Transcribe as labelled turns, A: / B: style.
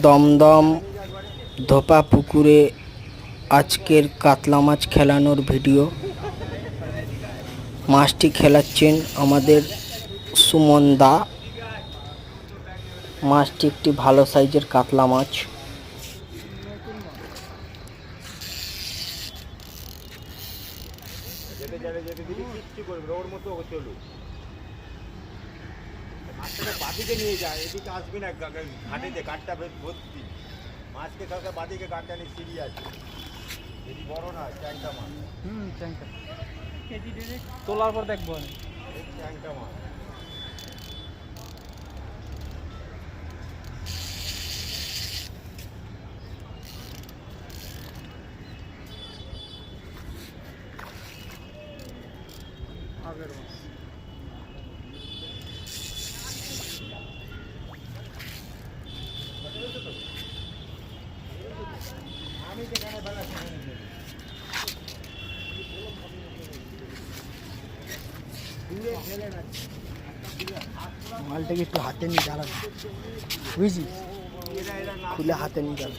A: দমদম ধোপা পুকুরে আজকের কাতলা মাছ খেলানোর ভিডিও। মাছটি খেলাচ্ছেন আমাদের সুমন দা। মাছটি একটি ভালো সাইজের কাতলা মাছ।
B: ওর মতো চলুক বাদিকে নিয়ে যায় এদিকে আসবি না ঘাটেতে ঘাটটা বেশ ভর্তি। মাছকে কালকে বাদিকে ঘাটটা নিয়ে সিঁড়ি আছে। যদি বড় না ট্যাংটা মাছ।
C: হুম ট্যাঙ্কটা তোলার পর দেখব
B: ট্যাংটা মাছ।
C: আগের মাছ।
A: মালটাকে একটু হাতে নিয়ে জ্বালাবি বুঝলি
B: এরা এরা না
A: খুলে হাতে নিয়ে যাবে